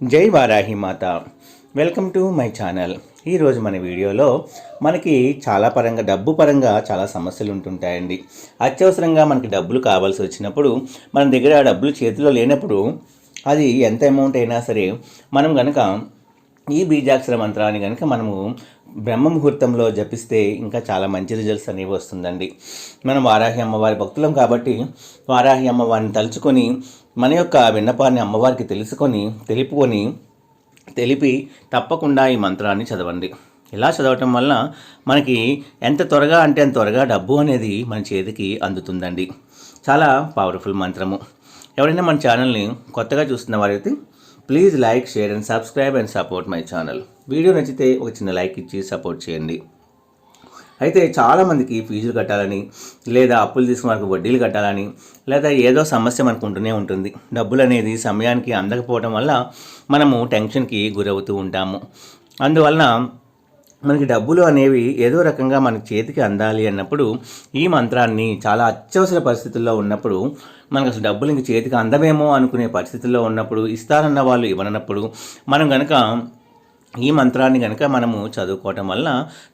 జై వారాహి మాత. Welcome to my channel. ఈరోజు మన వీడియోలో మనకి చాలా పరంగా డబ్బు పరంగా చాలా సమస్యలు ఉంటుంటాయండి. అత్యవసరంగా మనకి డబ్బులు కావాల్సి వచ్చినప్పుడు మన దగ్గర ఆ డబ్బులు చేతిలో లేనప్పుడు అది ఎంత అమౌంట్ అయినా సరే మనం కనుక ఈ బీజాక్షర మంత్రాన్ని కనుక మనము బ్రహ్మ ముహూర్తంలో జపిస్తే ఇంకా చాలా మంచి రిజల్ట్స్ అనేవి వస్తుందండి. మనం వారాహి అమ్మవారి భక్తులం కాబట్టి వారాహి అమ్మవారిని తలుచుకొని మన యొక్క విన్నపాన్ని అమ్మవారికి తెలుసుకొని తెలుపుకొని తెలిపి తప్పకుండా ఈ మంత్రాన్ని చదవండి. ఇలా చదవటం వల్ల మనకి ఎంత త్వరగా అంటే అంత త్వరగా డబ్బు అనేది మన చేతికి అందుతుందండి. చాలా పవర్ఫుల్ మంత్రము. ఎవరైనా మన ఛానల్ని కొత్తగా చూస్తున్న వారైతే please like share and subscribe and support my channel video నచ్చితే ఒక చిన్న లైక్ ఇచ్చి సపోర్ట్ చేయండి. అయితే చాలామందికి ఫీజులు కట్టాలని లేదా అప్పులు తీసుకున్న వారికి వడ్డీలు కట్టాలని లేదా ఏదో సమస్య మనకు ఉంటూనే ఉంటుంది. డబ్బులు అనేది సమయానికి అందకపోవడం వల్ల మనము టెన్షన్కి గురవుతూ ఉంటాము. అందువలన మనకి డబ్బులు అనేవి ఏదో రకంగా మన చేతికి అందాలి అన్నప్పుడు ఈ మంత్రాన్ని చాలా అత్యవసర పరిస్థితుల్లో ఉన్నప్పుడు మనకు అసలు డబ్బులు ఇంక చేతికి అందమేమో అనుకునే పరిస్థితుల్లో ఉన్నప్పుడు ఇస్తారన్న వాళ్ళు ఇవ్వనప్పుడు మనం కనుక ఈ మంత్రాన్ని కనుక మనము చదువుకోవటం వల్ల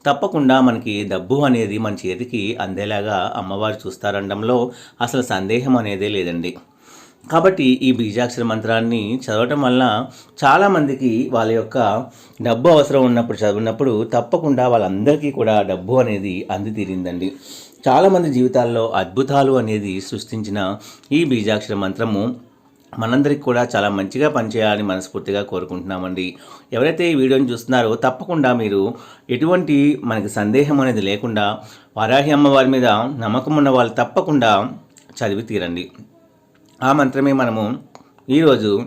తప్పకుండా మనకి డబ్బు అనేది మన చేతికి అందేలాగా అమ్మవారు చూస్తారనడంలో అసలు సందేహం అనేదే లేదండి. కాబట్టి ఈ బీజాక్షర మంత్రాన్ని చదవటం వల్ల చాలామందికి వాళ్ళ యొక్క డబ్బు అవసరం ఉన్నప్పుడు చదివినప్పుడు తప్పకుండా వాళ్ళందరికీ కూడా డబ్బు అనేది అంది తీరిందండి చాలామంది జీవితాల్లో అద్భుతాలు అనేది సృష్టించిన ఈ బీజాక్షర మంత్రము మనందరికి కూడా చాలా మంచిగా పనిచేయాలని మనస్ఫూర్తిగా కోరుకుంటున్నామండి. ఎవరైతే ఈ వీడియోని చూస్తున్నారో తప్పకుండా మీరు ఎటువంటి మనకి సందేహం అనేది లేకుండా వారాహి అమ్మవారి మీద నమ్మకం ఉన్న వాళ్ళు తప్పకుండా చదివి తీరండి ఆ మంత్రమే మనము ఈరోజు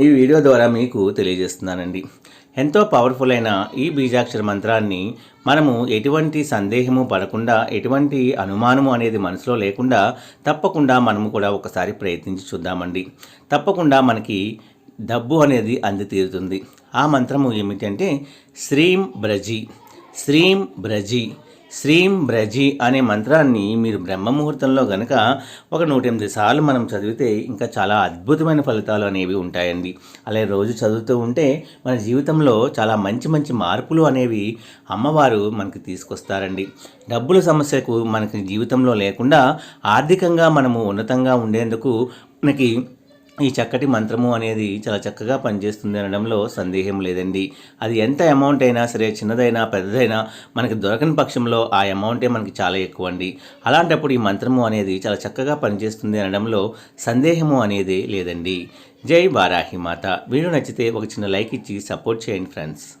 ఈ వీడియో ద్వారా మీకు తెలియజేస్తున్నానండి. ఎంతో పవర్ఫుల్ అయిన ఈ బీజాక్షర మంత్రాన్ని మనము ఎటువంటి సందేహము పడకుండా ఎటువంటి అనుమానము అనేది మనసులో లేకుండా తప్పకుండా మనము కూడా ఒకసారి ప్రయత్నించి చూద్దామండి. తప్పకుండా మనకి డబ్బు అనేది అంది తీరుతుంది ఆ మంత్రము ఏమిటంటే శ్రీం బ్రజి. శ్రీం బ్రజి. శ్రీం బ్రజి అనే మంత్రాన్ని మీరు బ్రహ్మ ముహూర్తంలో గనక ఒక నూట ఎనిమిది సార్లు మనం చదివితే ఇంకా చాలా అద్భుతమైన ఫలితాలు అనేవి ఉంటాయండి. అలాగే రోజు చదువుతూ ఉంటే మన జీవితంలో చాలా మంచి మంచి మార్పులు అనేవి అమ్మవారు మనకి తీసుకొస్తారండి. డబ్బుల సమస్యకు మనకి జీవితంలో లేకుండా ఆర్థికంగా మనము ఉన్నతంగా ఉండేందుకు మనకి ఈ చక్కటి మంత్రము అనేది చాలా చక్కగా పనిచేస్తుంది అనడంలో సందేహం లేదండి. అది ఎంత అమౌంట్ అయినా సరే చిన్నదైనా పెద్దదైనా మనకి దొరకని పక్షంలో ఆ అమౌంటే మనకి చాలా ఎక్కువ అండి అలాంటప్పుడు ఈ మంత్రము అనేది చాలా చక్కగా పనిచేస్తుంది అనడంలో సందేహము అనేది లేదండి. జై వారాహి మాత. వీడియో నచ్చితే ఒక చిన్న లైక్ ఇచ్చి సపోర్ట్ చేయండి ఫ్రెండ్స్